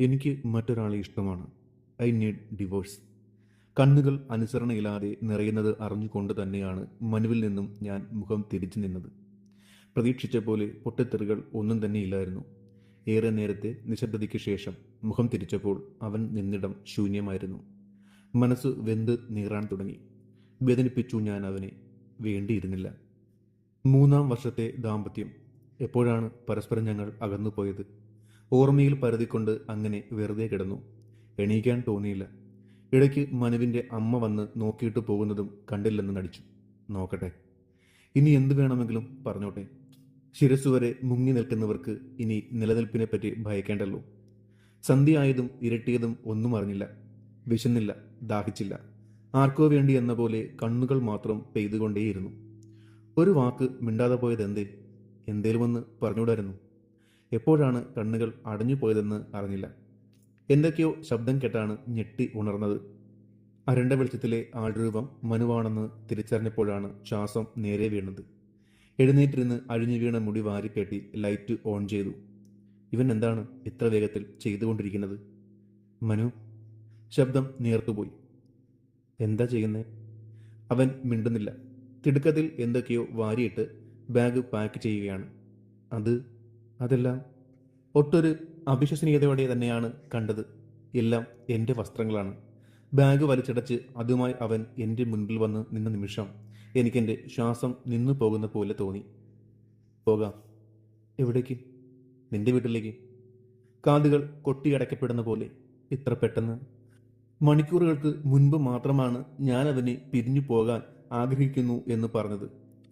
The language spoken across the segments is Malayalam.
എനിക്ക് മറ്റൊരാളെ ഇഷ്ടമാണ്. I need divorce. കണ്ണുകൾ അനുസരണയില്ലാതെ നിറയുന്നത് അറിഞ്ഞുകൊണ്ട് തന്നെയാണ് മനുവിൽ നിന്നും ഞാൻ മുഖം തിരിച്ചു നിന്നത്. പ്രതീക്ഷിച്ച പോലെ പൊട്ടിത്തെറികൾ ഒന്നും തന്നെ ഇല്ലായിരുന്നു. ഏറെ നേരത്തെ നിശബ്ദതയ്ക്ക് ശേഷം മുഖം തിരിച്ചപ്പോൾ അവൻ നിന്നിടം ശൂന്യമായിരുന്നു. മനസ്സ് വെന്ത് നീറാൻ തുടങ്ങി. വേദനിപ്പിച്ചു ഞാൻ അവനെ. വേണ്ടിയിരുന്നില്ല. മൂന്നാം വർഷത്തെ ദാമ്പത്യം. എപ്പോഴാണ് പരസ്പരം ഞങ്ങൾ അകന്നുപോയത്? ഓർമ്മയിൽ പരതിക്കൊണ്ട് അങ്ങനെ വെറുതെ കിടന്നു. എണീക്കാൻ തോന്നിയില്ല. ഇടയ്ക്ക് മനുവിന്റെ അമ്മ വന്ന് നോക്കിയിട്ട് പോകുന്നതും കണ്ടില്ലെന്ന് നടിച്ചു. നോക്കട്ടെ. ഇനി എന്തു വേണമെങ്കിലും പറഞ്ഞോട്ടെ. ശിരസ് വരെ മുങ്ങി നിൽക്കുന്നവർക്ക് ഇനി നിലനിൽപ്പിനെ പറ്റി ഭയക്കേണ്ടല്ലോ സന്ധ്യയായതും ഇരട്ടിയതും ഒന്നും അറിഞ്ഞില്ല. വിശന്നില്ല ദാഹിച്ചില്ല. ആർക്കോ വേണ്ടി എന്ന പോലെ കണ്ണുകൾ മാത്രം പെയ്തുകൊണ്ടേയിരുന്നു. ഒരു വാക്ക് മിണ്ടാതെ പോയത് എന്തേ എന്തേലും ഒന്ന് പറഞ്ഞുകൂടായിരുന്നു? എപ്പോഴാണ് കണ്ണുകൾ അടഞ്ഞു പോയതെന്ന് അറിഞ്ഞില്ല. എന്തൊക്കെയോ ശബ്ദം കേട്ടാണ് ഞെട്ടി ഉണർന്നത്. അരണ്ട വെളിച്ചത്തിലെ ആൾരൂപം മനുവാണെന്ന് തിരിച്ചറിഞ്ഞപ്പോഴാണ് ശ്വാസം നേരെ വീണത്. എഴുന്നേറ്റിരുന്ന് അഴിഞ്ഞു വീണ മുടി വാരിക്കെട്ടി ലൈറ്റ് ഓൺ ചെയ്തു. ഇവൻ എന്താണ് ഇത്ര വേഗത്തിൽ ചെയ്തുകൊണ്ടിരിക്കുന്നത്? മനു ശബ്ദം നേർത്തുപോയി. എന്താ ചെയ്യുന്നേ? അവൻ മിണ്ടുന്നില്ല. തിടുക്കത്തിൽ എന്തൊക്കെയോ വാരിയിട്ട് ബാഗ് പാക്ക് ചെയ്യുകയാണ്. അത് അതെല്ലാം. ഒട്ടൊരു അവിശ്വസനീയതയോടെ തന്നെയാണ് കണ്ടത്. എല്ലാം എന്റെ വസ്ത്രങ്ങളാണ്. ബാഗ് വലിച്ചടച്ച് അതുമായി അവൻ എന്റെ മുൻപിൽ വന്ന് നിന്ന നിമിഷം എനിക്കെന്റെ ശ്വാസം നിന്നു പോകുന്ന പോലെ തോന്നി. പോകാം. എവിടേക്ക്? നിന്റെ വീട്ടിലേക്ക്. കാതുകൾ കൊട്ടിയടക്കപ്പെടുന്ന പോലെ. ഇത്ര പെട്ടെന്ന്. മണിക്കൂറുകൾക്ക് മുൻപ് മാത്രമാണ് ഞാൻ അവനെ പിരിഞ്ഞു പോകാൻ ആഗ്രഹിക്കുന്നു എന്ന് പറഞ്ഞത്.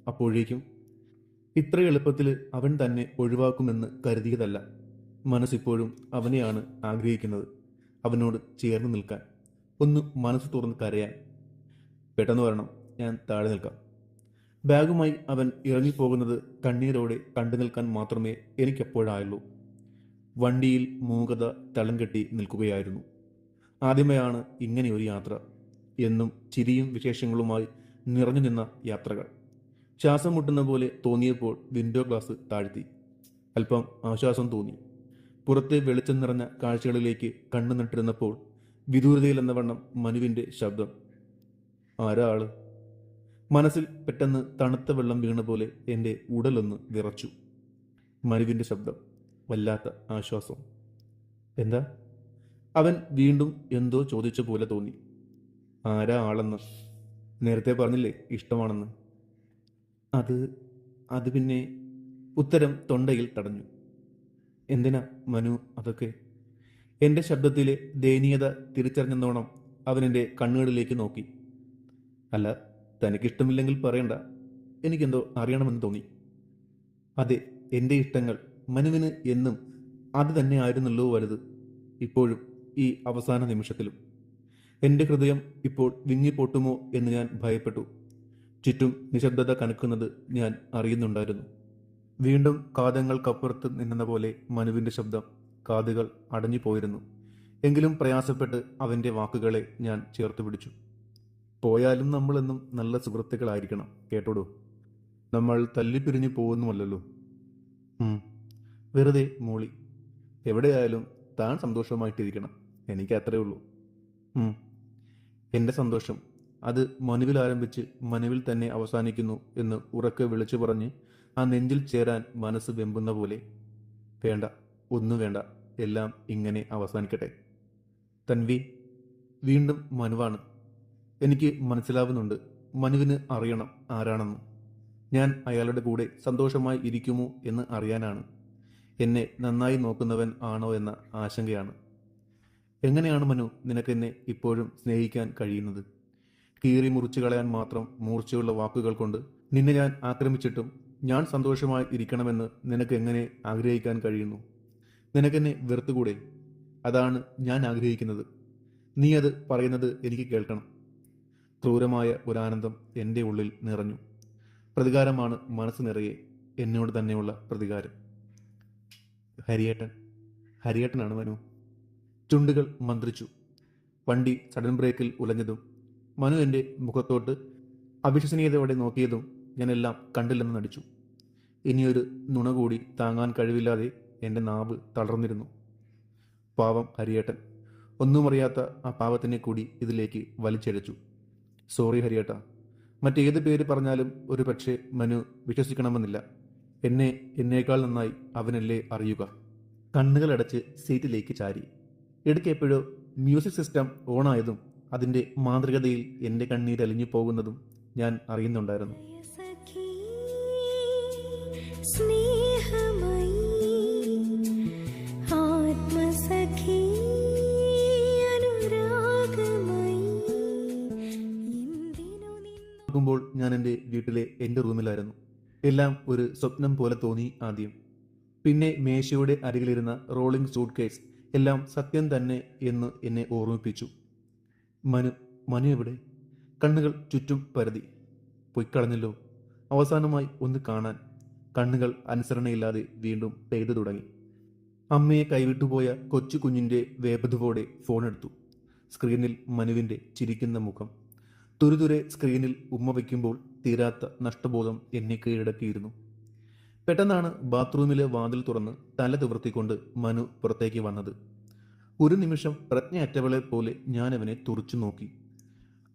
അപ്പോഴേക്കും ഇത്ര എളുപ്പത്തിൽ അവൻ തന്നെ ഒഴിവാക്കുമെന്ന് കരുതിയതല്ല. മനസ്സിപ്പോഴും അവനെയാണ് ആഗ്രഹിക്കുന്നത്. അവനോട് ചേർന്ന് നിൽക്കാൻ. ഒന്ന് മനസ്സ് തുറന്ന് കരയാൻ. പെട്ടെന്ന് വരണം ഞാൻ താഴെ നിൽക്കാം. ബാഗുമായി അവൻ ഇറങ്ങിപ്പോകുന്നത് കണ്ണീരോടെ കണ്ടു നിൽക്കാൻ മാത്രമേ എനിക്കെപ്പോഴായുള്ളൂ. വണ്ടിയിൽ മൂകത തളം കെട്ടി നിൽക്കുകയായിരുന്നു. ആദ്യമായാണ് ഇങ്ങനെയൊരു യാത്ര. എന്നും ചിരിയും വിശേഷങ്ങളുമായി നിറഞ്ഞു നിന്ന യാത്രകൾ. ശ്വാസം മുട്ടുന്ന പോലെ തോന്നിയപ്പോൾ വിൻഡോ ഗ്ലാസ് താഴ്ത്തി. അല്പം ആശ്വാസം തോന്നി. പുറത്തെ വെളിച്ചം നിറഞ്ഞ കാഴ്ചകളിലേക്ക് കണ്ണു നട്ടിരുന്നപ്പോൾ വിദൂരതയിൽ എന്ന വണ്ണം മനുവിന്റെ ശബ്ദം. ആരാൾ മനസ്സിൽ പെട്ടെന്ന് തണുത്ത വെള്ളം വീണ പോലെ എന്റെ ഉടലൊന്ന് വിറച്ചു. മനുവിന്റെ ശബ്ദം. വല്ലാത്ത ആശ്വാസം. എന്താ? അവൻ വീണ്ടും എന്തോ ചോദിച്ച പോലെ തോന്നി. ആരാ ആളെന്ന്? നേരത്തെ പറഞ്ഞില്ലേ ഇഷ്ടമാണെന്ന്. അത് അത് പിന്നെ ഉത്തരം തൊണ്ടയിൽ തടഞ്ഞു. എന്തിനാ മനു അതൊക്കെ? എന്റെ ശബ്ദത്തിലെ ദയനീയത തിരിച്ചറിഞ്ഞെന്നോണം അവൻ എന്റെ കണ്ണുകളിലേക്ക് നോക്കി. അല്ല തനിക്കിഷ്ടമില്ലെങ്കിൽ പറയണ്ട. എനിക്കെന്തോ അറിയണമെന്ന് തോന്നി. അതെ എന്റെ ഇഷ്ടങ്ങൾ മനുവിന് എന്നും അത് തന്നെ ആയിരുന്നല്ലോ വലുത്. ഇപ്പോഴും ഈ അവസാന നിമിഷത്തിലും. എന്റെ ഹൃദയം ഇപ്പോൾ വിങ്ങിപ്പൊട്ടുമോ എന്ന് ഞാൻ ഭയപ്പെട്ടു. ചുറ്റും നിശബ്ദത കനക്കുന്നത് ഞാൻ അറിയുന്നുണ്ടായിരുന്നു. വീണ്ടും കാതങ്ങൾക്കപ്പുറത്ത് നിന്നെന്ന പോലെ മനുവിന്റെ ശബ്ദം കാതുകൾ അടഞ്ഞു പോയിരുന്നു. എങ്കിലും പ്രയാസപ്പെട്ട് അവന്റെ വാക്കുകളെ ഞാൻ ചേർത്ത് പിടിച്ചു. പോയാലും നമ്മളെന്നും നല്ല സുഹൃത്തുക്കളായിരിക്കണം കേട്ടോടൂ? നമ്മൾ തല്ലിപ്പിരിഞ്ഞു പോകുന്നുമല്ലല്ലോ ഉം. വെറുതെ മൂളി. എവിടെയായാലും താൻ സന്തോഷമായിട്ടിരിക്കണം. എനിക്ക് അത്രേ ഉള്ളൂ. എന്റെ സന്തോഷം. അത് മനുവിൽ ആരംഭിച്ച് മനുവിൽ തന്നെ അവസാനിക്കുന്നു എന്ന് ഉറക്കെ വിളിച്ചു പറഞ്ഞ് ആ നെഞ്ചിൽ ചേരാൻ മനസ്സ് വെമ്പുന്ന പോലെ വേണ്ട ഒന്നും വേണ്ട എല്ലാം ഇങ്ങനെ അവസാനിക്കട്ടെ. തൻവി വീണ്ടും മനുവാണ്. എനിക്ക് മനസ്സിലാവുന്നുണ്ട് മനുവിന് അറിയണം ആരാണെന്ന്. ഞാൻ അയാളുടെ കൂടെ സന്തോഷമായി ഇരിക്കുമോ എന്ന് അറിയാനാണ്. എന്നെ നന്നായി നോക്കുന്നവൻ ആണോ എന്ന ആശങ്കയാണ്. എങ്ങനെയാണ് മനു നിനക്കെന്നെ ഇപ്പോഴും സ്നേഹിക്കാൻ കഴിയുന്നത്? കീറി മുറിച്ചു കളയാൻ മാത്രം മൂർച്ചയുള്ള വാക്കുകൾ കൊണ്ട് നിന്നെ ഞാൻ ആക്രമിച്ചിട്ടും ഞാൻ സന്തോഷമായി ഇരിക്കണമെന്ന് നിനക്ക് എങ്ങനെ ആഗ്രഹിക്കാൻ കഴിയുന്നു? നിനക്കെന്നെ വെറുത്തുകൂടെ? അതാണ് ഞാൻ ആഗ്രഹിക്കുന്നത്. നീ അത് പറയുന്നത് എനിക്ക് കേൾക്കണം. ക്രൂരമായ ഒരാനന്ദം എന്റെ ഉള്ളിൽ നിറഞ്ഞു. പ്രതികാരമാണ് മനസ്സ് നിറയെ എന്നോട് തന്നെയുള്ള പ്രതികാരം. ഹരിയേട്ടൻ. ഹരിയേട്ടനാണ് മനു. ചുണ്ടുകൾ മന്ത്രിച്ചു. വണ്ടി സഡൻ ബ്രേക്കിൽ ഉലഞ്ഞതും മനു എന്റെ മുഖത്തോട്ട് അവിശ്വസനീയതയോടെ നോക്കിയതും ഞാനെല്ലാം കണ്ടില്ലെന്ന് നടിച്ചു. ഇനിയൊരു നുണ കൂടി താങ്ങാൻ കഴിവില്ലാതെ എന്റെ നാവ് തളർന്നിരുന്നു. പാവം ഹരിയേട്ടൻ. ഒന്നും അറിയാത്ത ആ പാവത്തിനെ കൂടി ഇതിലേക്ക് വലിച്ചഴച്ചു സോറി ഹരിയേട്ട. മറ്റേത് പേര് പറഞ്ഞാലും ഒരു പക്ഷേ മനു വിശ്വസിക്കണമെന്നില്ല. എന്നെ എന്നേക്കാൾ നന്നായി അവനല്ലേ അറിയുക. കണ്ണുകളടച്ച് സീറ്റിലേക്ക് ചാരി. ഇടയ്ക്കെപ്പോഴോ മ്യൂസിക് സിസ്റ്റം ഓണായതും അതിന്റെ മാതൃകതയിൽ എന്റെ കണ്ണീർ അലിഞ്ഞു പോകുന്നതും ഞാൻ അറിയുന്നുണ്ടായിരുന്നു. ുമ്പോൾ ഞാൻ എന്റെ വീട്ടിലെ എന്റെ റൂമിലായിരുന്നു. എല്ലാം ഒരു സ്വപ്നം പോലെ തോന്നി ആദ്യം. പിന്നെ മേശയുടെ അരികിലിരുന്ന റോളിംഗ് സൂട്ട് കേസ് എല്ലാം സത്യം തന്നെ എന്ന് എന്നെ ഓർമ്മിപ്പിച്ചു. മനു മനു എവിടെ? കണ്ണുകൾ ചുറ്റും പരതി. പൊയ്ക്കളഞ്ഞല്ലോ അവസാനമായി ഒന്ന് കാണാൻ. കണ്ണുകൾ അനുസരണയില്ലാതെ വീണ്ടും പെയ്തു തുടങ്ങി. അമ്മയെ കൈവിട്ടുപോയ കൊച്ചു കുഞ്ഞിന്റെ വേപതുവോടെ ഫോണെടുത്തു സ്ക്രീനിൽ മനുവിന്റെ ചിരിക്കുന്ന മുഖം. തുരുതുരെ സ്ക്രീനിൽ ഉമ്മ വയ്ക്കുമ്പോൾ തീരാത്ത നഷ്ടബോധം എന്നെ കീഴടക്കിയിരുന്നു. പെട്ടെന്നാണ് ബാത്റൂമിലെ വാതിൽ തുറന്ന് തല തുവർത്തിക്കൊണ്ട് മനു പുറത്തേക്ക് വന്നത്. ഒരു നിമിഷം പ്രജ്ഞയറ്റവളെ പോലെ ഞാൻ അവനെ തുറച്ചു നോക്കി.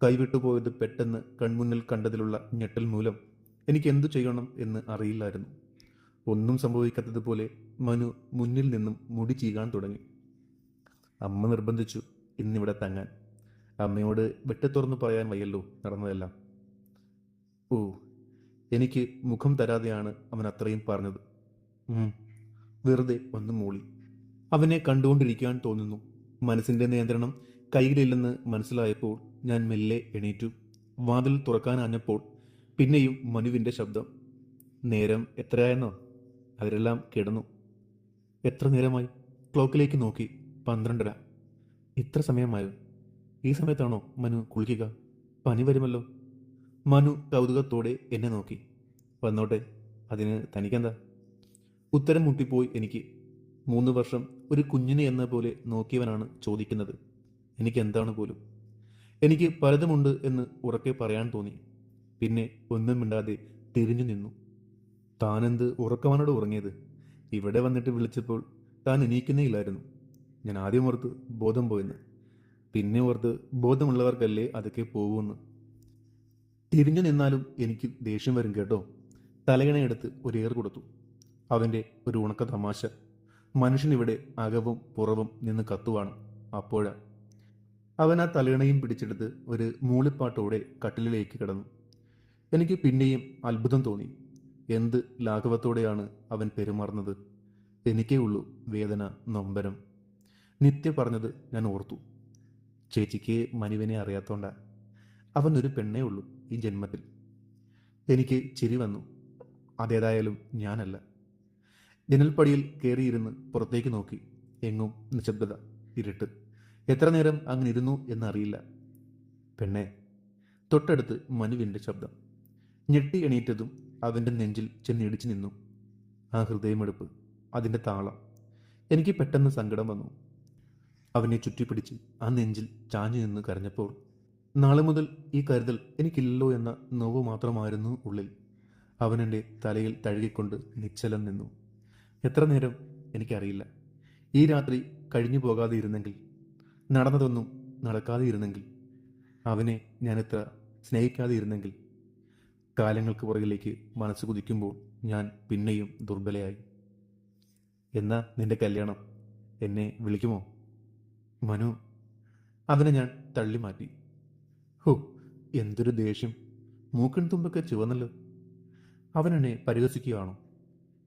കൈവിട്ടുപോയത് പെട്ടെന്ന് കൺമുന്നിൽ കണ്ടതിലുള്ള ഞെട്ടൽ മൂലം എനിക്ക് എന്തു ചെയ്യണം എന്ന് അറിയില്ലായിരുന്നു. ഒന്നും സംഭവിക്കാത്തതുപോലെ മനു മുന്നിൽ നിന്നും മുടി ചീകാൻ തുടങ്ങി. അമ്മ നിർബന്ധിച്ചു ഇന്നിവിടെ തങ്ങാൻ. അമ്മയോട് വെട്ടിത്തുറന്ന് പറയാൻ വയ്യല്ലോ നടന്നതെല്ലാം. ഓ എനിക്ക് മുഖം തരാതെയാണ് അവൻ അത്രയും പറഞ്ഞത്. വെറുതെ ഒന്ന് മൂളി. അവനെ കണ്ടുകൊണ്ടിരിക്കാൻ തോന്നുന്നു. മനസ്സിന്റെ നിയന്ത്രണം കയ്യിലില്ലെന്ന് മനസ്സിലായപ്പോൾ ഞാൻ മെല്ലെ എണീറ്റു. വാതിൽ തുറക്കാനാഞ്ഞപ്പോൾ പിന്നെയും മനുവിന്റെ ശബ്ദം. നേരം എത്രയായെന്നോ? അവരെല്ലാം കിടന്നു. എത്ര നേരമായി? ക്ലോക്കിലേക്ക് നോക്കി. പന്ത്രണ്ടര. ഇത്ര സമയമായോ? ഈ സമയത്താണോ മനു കുളിക്കുക? പനി വരുമല്ലോ. മനു കൗതുകത്തോടെ എന്നെ നോക്കി. വന്നോട്ടെ അതിന് തനിക്കെന്താ? ഉത്തരം മുട്ടിപ്പോയി എനിക്ക്. മൂന്ന് വർഷം ഒരു കുഞ്ഞിനെ എന്ന പോലെ നോക്കിയവനാണ് ചോദിക്കുന്നത്. എനിക്ക് എന്താണ് പോലും? എനിക്ക് പലതുമുണ്ട് എന്ന് ഉറക്കെ പറയാൻ തോന്നി. പിന്നെ ഒന്നും മിണ്ടാതെ തിരിഞ്ഞു നിന്നു. താനെന്ത് ഉറക്കമാനോട് ഉറങ്ങിയത്? ഇവിടെ വന്നിട്ട് വിളിച്ചപ്പോൾ താൻ എണീക്കുന്നേ ഇല്ലായിരുന്നു ഞാൻ ആദ്യം ഓർത്ത് ബോധം പോയെന്ന്. പിന്നെ ഓർത്ത് ബോധമുള്ളവർക്കല്ലേ അതൊക്കെ പോകുമെന്ന് തിരിഞ്ഞു നിന്നാലും എനിക്ക് ദേഷ്യം വരും കേട്ടോ. തലകണയെടുത്ത് ഒരു കൊടുത്തു. അവന്റെ ഒരു ഉണക്ക തമാശ. മനുഷ്യനിവിടെ അകവും പുറവും നിന്ന് കത്തുവാണ്. അപ്പോഴ അവൻ ആ തലയിണയും പിടിച്ചെടുത്ത് ഒരു മൂളിപ്പാട്ടോടെ കട്ടിലിലേക്ക് കിടന്നു. എനിക്ക് പിന്നെയും അത്ഭുതം തോന്നി. എന്ത് ലാഘവത്തോടെയാണ് അവൻ പെരുമാറുന്നത്? എനിക്കേ ഉള്ളൂ വേദന നൊമ്പരം. നിത്യ പറഞ്ഞത് ഞാൻ ഓർത്തു. ചേച്ചിക്ക് മനുവിനെ അറിയാത്തോണ്ട. അവൻ ഒരു പെണ്ണേ ഉള്ളൂ ഈ ജന്മത്തിൽ. എനിക്ക് ചിരി വന്നു. അതേതായാലും ഞാനല്ല. ജനൽപ്പടിയിൽ കയറിയിരുന്ന് പുറത്തേക്ക് നോക്കി. എങ്ങും നിശബ്ദത ഇരുട്ട്. എത്ര നേരം അങ്ങനെ ഇരുന്നു എന്നറിയില്ല. പെണ്ണെ തൊട്ടടുത്ത് മനുവിന്റെ ശബ്ദം. ഞെട്ടി എണീറ്റതും അവന്റെ നെഞ്ചിൽ ചെന്നിടിച്ചു നിന്നു. ആ ഹൃദയമെടുപ്പ് അതിന്റെ താളം. എനിക്ക് പെട്ടെന്ന് സങ്കടം വന്നു. അവനെ ചുറ്റിപ്പിടിച്ച് ആ നെഞ്ചിൽ ചാഞ്ഞു നിന്ന് കരഞ്ഞപ്പോൾ നാളെ മുതൽ ഈ കരുതൽ എനിക്കില്ലല്ലോ എന്ന നോവ് മാത്രമായിരുന്നു ഉള്ളിൽ. അവനെന്റെ തലയിൽ തഴുകിക്കൊണ്ട് നിശ്ചലം നിന്നു. എത്ര നേരം എനിക്കറിയില്ല. ഈ രാത്രി കഴിഞ്ഞു പോകാതെ ഇരുന്നെങ്കിൽ നടന്നതൊന്നും നടക്കാതെ ഇരുന്നെങ്കിൽ അവനെ ഞാനിത്ര സ്നേഹിക്കാതെ ഇരുന്നെങ്കിൽ കാലങ്ങൾക്ക് പുറകിലേക്ക് മനസ്സ് കുതിക്കുമ്പോൾ ഞാൻ പിന്നെയും ദുർബലയായി. എന്നാ നിന്റെ കല്യാണം? എന്നെ വിളിക്കുമോ? മനു അവനെ ഞാൻ തള്ളി മാറ്റി ഹോ എന്തൊരു ദേഷ്യം. മൂക്കൻ തുമ്പൊക്കെ ചുവന്നല്ലോ. അവനെന്നെ പരിഹസിക്കുകയാണോ?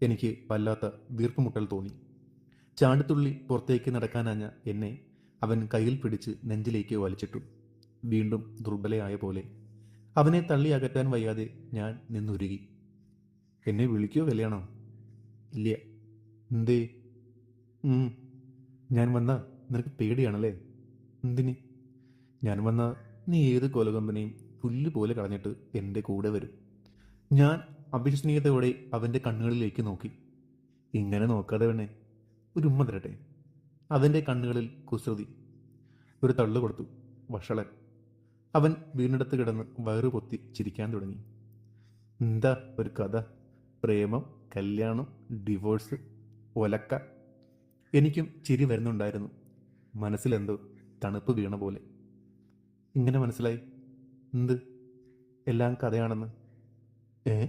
എനിക്ക് വല്ലാത്ത വീർപ്പുമുട്ടൽ തോന്നി. ചാണ്ടിത്തുള്ളി പുറത്തേക്ക് നടക്കാനാഞ്ഞ എന്നെ അവൻ കയ്യിൽ പിടിച്ച് നെഞ്ചിലേക്ക് വലിച്ചിട്ടു. വീണ്ടും ദുർബലയായ പോലെ അവനെ തള്ളി അകറ്റാൻ വയ്യാതെ ഞാൻ നിന്നുരുകി. എന്നെ വിളിക്കോ കല്യാണം? ഇല്ല. എന്തേ? ഞാൻ വന്ന നിനക്ക് പേടിയാണല്ലേ? എന്തിന്? ഞാൻ വന്ന നീ ഏത് കൊലകമ്പനെയും പുല്ല് പോലെ കളഞ്ഞിട്ട് എന്റെ കൂടെ വരും. ഞാൻ അവിശ്വസനീയതയോടെ അവന്റെ കണ്ണുകളിലേക്ക് നോക്കി. ഇങ്ങനെ നോക്കാതെ വേണേ ഒരു ഉമ്മ തരട്ടെ? അവന്റെ കണ്ണുകളിൽ കുസൃതി. ഒരു തള്ളു കൊടുത്തു. വഷളൻ. അവൻ വീടിനടുത്ത് കിടന്ന് വയറു പൊത്തി ചിരിക്കാൻ തുടങ്ങി. എന്താ ഒരു കഥ? പ്രേമം കല്യാണം ഡിവോഴ്സ് ഒലക്ക. എനിക്കും ചിരി വരുന്നുണ്ടായിരുന്നു. മനസ്സിലെന്തോ തണുപ്പ് വീണ പോലെ. ഇങ്ങനെ മനസ്സിലായി. എന്ത്? എല്ലാം കഥയാണെന്ന്. ഏ?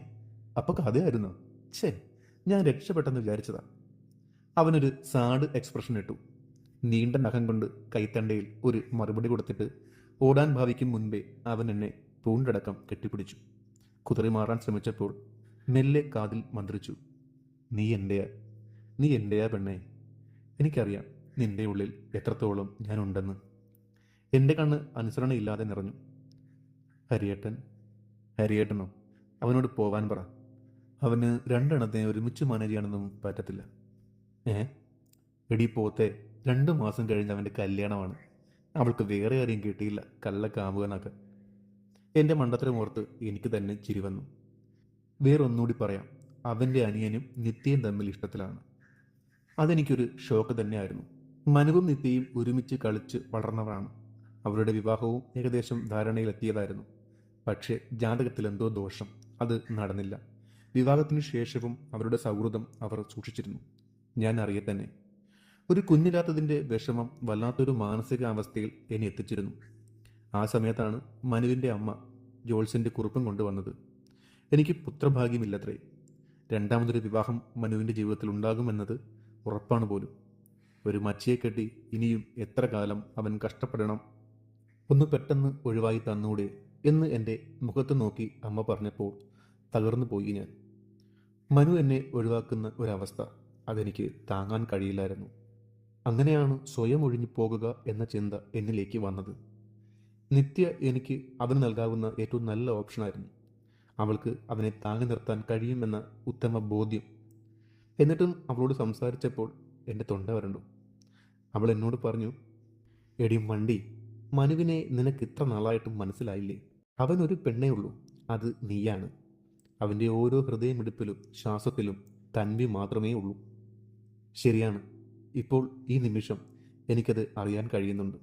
അപ്പൊ കഥയായിരുന്നു. ഛേ ഞാൻ രക്ഷപ്പെട്ടെന്ന് വിചാരിച്ചതാ. അവനൊരു സാഡ് എക്സ്പ്രഷൻ ഇട്ടു. നീണ്ട നഖം കൊണ്ട് കൈത്തണ്ടയിൽ ഒരു മറുപടി കൊടുത്തിട്ട് ഓടാൻ ഭാവിക്കും മുൻപേ അവൻ എന്നെ പൂണ്ടടക്കം കെട്ടിപ്പിടിച്ചു. കുതിറി മാറാൻ ശ്രമിച്ചപ്പോൾ മെല്ലെ കാതിൽ മന്ത്രിച്ചു. നീ എന്റെയാ നീ എന്റെയാ പെണ്ണേ? എനിക്കറിയാം നിന്റെ ഉള്ളിൽ എത്രത്തോളം ഞാനുണ്ടെന്ന്. എന്റെ കണ്ണ് അനുസരണയില്ലാതെ നിറഞ്ഞു. ഹരിയേട്ടൻ ഹരിയേട്ടനോ? അവനോട് പോവാൻ പറ. അവന് രണ്ടെണ്ണത്തെ ഒരുമിച്ച് മാനേജ് ചെയ്യാനൊന്നും പറ്റത്തില്ല. ഏ? എടി പോത്തെ രണ്ട് മാസം കഴിഞ്ഞ് അവന്റെ കല്യാണമാണ്. അവൾക്ക് വേറെ ആരെയും കിട്ടിയില്ല. കള്ള കാമുകനൊക്കെ എന്റെ മണ്ടത്തരം ഓർത്ത് എനിക്ക് തന്നെ ചിരി വന്നു. വേറൊന്നുകൂടി പറയാം. അവന്റെ അനിയനും നിത്യയും തമ്മിൽ ഇഷ്ടത്തിലാണ്. അതെനിക്കൊരു ഷോക്ക് തന്നെയായിരുന്നു. മനുവും നിത്യയും ഒരുമിച്ച് കളിച്ച് വളർന്നവരാണ്. അവരുടെ വിവാഹവും ഏകദേശം ധാരണയിലെത്തിയതായിരുന്നു. പക്ഷേ ജാതകത്തിൽ എന്തോ ദോഷം. അത് നടന്നില്ല. വിവാഹത്തിനു ശേഷവും അവരുടെ സൗഹൃദം അവർ സൂക്ഷിച്ചിരുന്നു. ഞാൻ അറിയെ തന്നെ. ഒരു കുഞ്ഞില്ലാത്തതിന്റെ വിഷമം വല്ലാത്തൊരു മാനസികാവസ്ഥയിൽ എന്നെ എത്തിച്ചിരുന്നു. ആ സമയത്താണ് മനുവിന്റെ അമ്മ ജോൾസിന്റെ കുറിപ്പും കൊണ്ടുവന്നത്. എനിക്ക് പുത്രഭാഗ്യമില്ലത്രേ. രണ്ടാമതൊരു വിവാഹം മനുവിന്റെ ജീവിതത്തിൽ ഉണ്ടാകുമെന്നത് ഉറപ്പാണ് പോലും. ഒരു മച്ചിയെ കെട്ടി ഇനിയും എത്ര കാലം അവൻ കഷ്ടപ്പെടണം? ഒന്ന് പെട്ടെന്ന് ഒഴിവായി തന്നൂടെ എന്ന് എന്റെ മുഖത്ത് നോക്കി അമ്മ പറഞ്ഞപ്പോൾ തകർന്നു പോയി ഞാൻ. മനു എന്നെ ഒഴിവാക്കുന്ന ഒരവസ്ഥ അതെനിക്ക് താങ്ങാൻ കഴിയില്ലായിരുന്നു. അങ്ങനെയാണ് സ്വയം ഒഴിഞ്ഞു പോകുക എന്ന ചിന്ത എന്നിലേക്ക് വന്നത്. നിത്യ എനിക്ക് അവന് നൽകാവുന്ന ഏറ്റവും നല്ല ഓപ്ഷനായിരുന്നു അവൾക്ക് അവനെ താങ്ങി നിർത്താൻ കഴിയുമെന്ന ഉത്തമ ബോധ്യം. എന്നിട്ടും അവളോട് സംസാരിച്ചപ്പോൾ എന്റെ തൊണ്ട വരണ്ടു. അവൾ എന്നോട് പറഞ്ഞു എടി വണ്ടി മനുവിനെ നിനക്ക് ഇത്ര നാളായിട്ടും മനസ്സിലായില്ലേ? അവനൊരു പെണ്ണേ ഉള്ളൂ. അത് നീയാണ്. അവന്റെ ഓരോ ഹൃദയമിടിപ്പിലും ശ്വാസത്തിലും തൻവി മാത്രമേ ഉള്ളൂ. ശരിയാണ്. ഇപ്പോൾ ഈ നിമിഷം എനിക്കത് അറിയാൻ കഴിയുന്നുണ്ട്.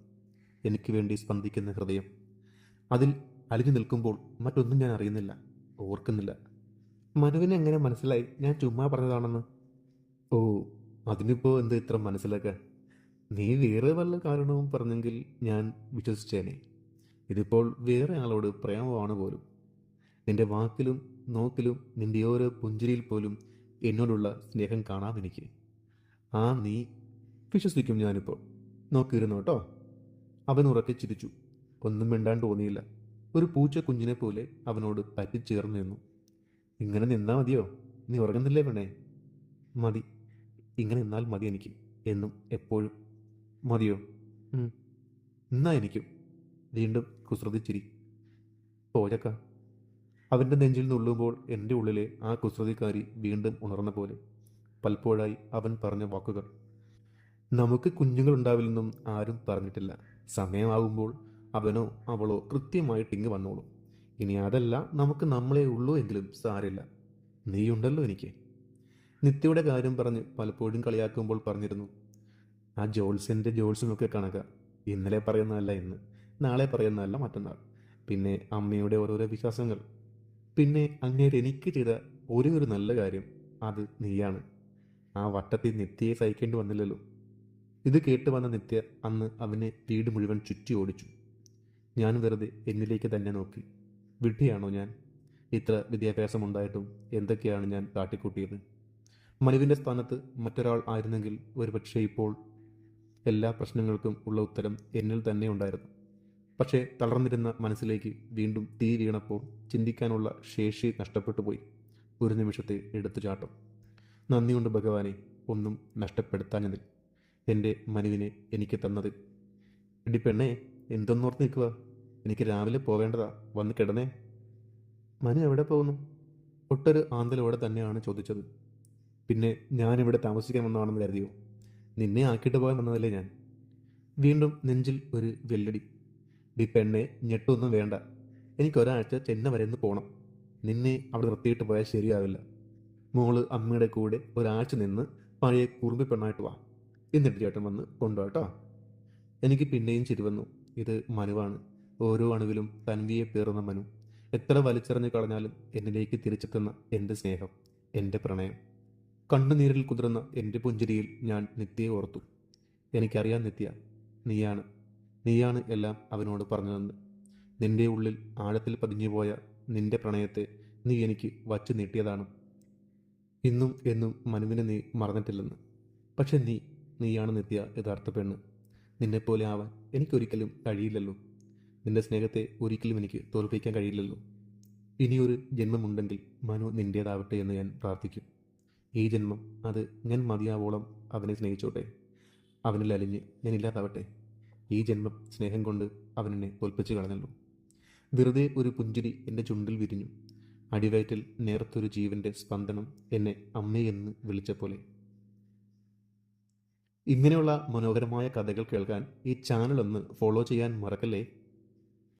എനിക്ക് വേണ്ടി സ്പന്ദിക്കുന്ന ഹൃദയം. അതിൽ അലിഞ്ഞു നിൽക്കുമ്പോൾ മറ്റൊന്നും ഞാൻ അറിയുന്നില്ല. ഓർക്കുന്നില്ല. മനുവിനെ എങ്ങനെ മനസ്സിലായി? ഞാൻ ചുമ്മാ പറഞ്ഞതാണെന്ന്. ഓ അതിനിപ്പോൾ എന്ത് ഇത്ര മനസ്സിലാക്കാൻ? നീ വേറെ വല്ല കാരണവും പറഞ്ഞെങ്കിൽ ഞാൻ വിശ്വസിച്ചേനെ. ഇതിപ്പോൾ വേറെ ആളോട് പ്രേമമാണ് പോലും. നിന്റെ വാക്കിലും നോക്കിലും നിന്റെ ഓരോ പുഞ്ചിരിയിൽ പോലും എന്നോടുള്ള സ്നേഹം കാണാം എനിക്ക് ആ നീ വിശ്വസിക്കും ഞാനിപ്പോൾ. നോക്കിയിരുന്നു കേട്ടോ? അവൻ ഉറക്കെ ചിരിച്ചു. ഒന്നും മിണ്ടാൻ തോന്നിയില്ല. ഒരു പൂച്ച കുഞ്ഞിനെ പോലെ അവനോട് പറ്റിച്ചേർന്നു നിന്നു. ഇങ്ങനെ നിന്നാ മതിയോ? നീ ഉറങ്ങുന്നില്ലേ പെണ്ണേ? മതി. ഇങ്ങനെ നിന്നാൽ മതി എനിക്ക്. എന്നും എപ്പോഴും. മതിയോ. എന്നാ എനിക്കും. വീണ്ടും കുസൃതിച്ചിരി. പോയക്ക അവന്റെ നെഞ്ചിൽ നുള്ളുമ്പോൾ എന്റെ ഉള്ളിലെ ആ കുസൃതിക്കാരി വീണ്ടും ഉണർന്ന പോലെ പലപ്പോഴായി അവൻ പറഞ്ഞ വാക്കുകൾ. നമുക്ക് കുഞ്ഞുങ്ങളുണ്ടാവില്ലെന്നും ആരും പറഞ്ഞിട്ടില്ല. സമയമാകുമ്പോൾ അവനോ അവളോ കൃത്യമായിട്ട് ഇങ്ങ് വന്നോളും. ഇനി അതല്ല നമുക്ക് നമ്മളെ ഉള്ളൂ എങ്കിലും സാരില്ല. നീയുണ്ടല്ലോ എനിക്ക്. നിത്യയുടെ കാര്യം പറഞ്ഞ് പലപ്പോഴും കളിയാക്കുമ്പോൾ പറഞ്ഞിരുന്നു. ആ ജോൾസിന്റെ ജോൾസിനൊക്കെ കണക്ക ഇന്നലെ പറയുന്നതല്ല ഇന്ന്. നാളെ പറയുന്നതല്ല മറ്റന്നാൾ. പിന്നെ അമ്മയുടെ ഓരോരോ വിശ്വാസങ്ങൾ. പിന്നെ അങ്ങേര് എനിക്ക് ചെയ്ത ഒരു ഒരു നല്ല കാര്യം അത് നീയാണ്. ആ വട്ടത്തിൽ നിത്യയെ സഹിക്കേണ്ടി വന്നില്ലല്ലോ. ഇത് കേട്ട് വന്ന നിത്യ അന്ന് അവനെ വീട് മുഴുവൻ ചുറ്റി ഓടിച്ചു. ഞാൻ വെറുതെ എന്നിലേക്ക് തന്നെ നോക്കി. വിഡ്ഢിയാണോ ഞാൻ? ഇത്ര വിദ്യാഭ്യാസമുണ്ടായിട്ടും എന്തൊക്കെയാണ് ഞാൻ കാട്ടിക്കൂട്ടിയത്? മനുവിന്റെ സ്ഥാനത്ത് മറ്റൊരാൾ ആയിരുന്നെങ്കിൽ ഒരുപക്ഷെ ഇപ്പോൾ എല്ലാ പ്രശ്നങ്ങൾക്കും ഉള്ള ഉത്തരം എന്നിൽ തന്നെ ഉണ്ടായിരുന്നു. പക്ഷേ തളർന്നിരുന്ന മനസ്സിലേക്ക് വീണ്ടും തീ വീണപ്പോൾ ചിന്തിക്കാനുള്ള ശേഷി നഷ്ടപ്പെട്ടു പോയി. ഒരു നിമിഷത്തെ എടുത്തുചാട്ടം. നന്ദിയുണ്ട് ഭഗവാനെ ഒന്നും നഷ്ടപ്പെടുത്താഞ്ഞതിൽ. എന്റെ മനുവിനെ എനിക്ക് തന്നത്. എടി പെണ്ണേ എന്തൊന്നോർത്ത് നിൽക്കുക എനിക്ക് രാവിലെ പോവേണ്ടതാ. വന്ന് കിടന്നേ. മനു എവിടെ പോകുന്നു? ഒട്ടൊരു ആന്തലോടെ തന്നെയാണ് ചോദിച്ചത്. പിന്നെ ഞാനിവിടെ താമസിക്കാൻ വന്നതാണെന്ന് കരുതിയോ? നിന്നെ ആക്കിയിട്ട് പോകാൻ വന്നതല്ലേ ഞാൻ? വീണ്ടും നെഞ്ചിൽ ഒരു വെല്ലടി. ഡി പെണ്ണെ ഞെട്ടൊന്നും വേണ്ട. എനിക്ക് ഒരാഴ്ച ചെന്ന വരെ ഒന്ന് പോകണം നിന്നെ അവിടെ നിർത്തിയിട്ട് പോയാൽ ശരിയാവില്ല. മോൾ അമ്മയുടെ കൂടെ ഒരാഴ്ച നിന്ന് പഴയ കുറുമ്പി പെണ്ണായിട്ട് വാ. എന്നിട്ട് ചേട്ടൻ വന്ന് കൊണ്ടുപോട്ടോ എനിക്ക് പിന്നെയും ചിരി വന്നു. ഇത് മനുവാണ്. ഓരോ അണുവിലും തൻവിയെ പേറുന്ന മനു. എത്ര വലിച്ചെറിഞ്ഞ് കളഞ്ഞാലും എന്നിലേക്ക് തിരിച്ചെത്തുന്ന എന്റെ സ്നേഹം എന്റെ പ്രണയം. കണ്ണുനീരിൽ കുതിർന്ന എന്റെ പുഞ്ചിരിയിൽ ഞാൻ നിത്യയെ ഓർത്തു. എനിക്കറിയാം നിത്യ നീയാണ്. നീയാണ് എല്ലാം അവനോട് പറഞ്ഞതെന്ന്. നിന്റെ ഉള്ളിൽ ആഴത്തിൽ പതിഞ്ഞുപോയ നിന്റെ പ്രണയത്തെ നീ എനിക്ക് വച്ചു നീട്ടിയതാണ്. ഇന്നും എന്നും മനുവിനെ നീ മറന്നിട്ടില്ലെന്ന്. പക്ഷെ നീ നീയാണ് നിത്യ യഥാർത്ഥ പെണ്ണ്. നിന്നെപ്പോലെ ആവാൻ എനിക്കൊരിക്കലും കഴിയില്ലല്ലോ. നിന്റെ സ്നേഹത്തെ ഒരിക്കലും എനിക്ക് തോൽപ്പിക്കാൻ കഴിയില്ലല്ലോ. ഇനിയൊരു ജന്മമുണ്ടെങ്കിൽ മനു നിന്റേതാവട്ടെ എന്ന് ഞാൻ പ്രാർത്ഥിക്കും. ഈ ജന്മം അത് ഞാൻ മതിയാവോളം അവനെ സ്നേഹിച്ചോട്ടെ. അവനിൽ അലിഞ്ഞ് ഞാൻ ഇല്ലാതാവട്ടെ. ഈ ജന്മം സ്നേഹം കൊണ്ട് അവനെന്നെ തോൽപ്പിച്ചു കളഞ്ഞല്ലോ. വെറുതെ ഒരു പുഞ്ചിരി എന്റെ ചുണ്ടിൽ വിരിഞ്ഞു. അടിവയറ്റിൽ നേർത്തൊരു ജീവന്റെ സ്പന്ദനം എന്നെ അമ്മയെന്ന് വിളിച്ച പോലെ ഇങ്ങനെയുള്ള മനോഹരമായ കഥകൾ കേൾക്കാൻ ഈ ചാനൽ ഒന്ന് ഫോളോ ചെയ്യാൻ മറക്കല്ലേ?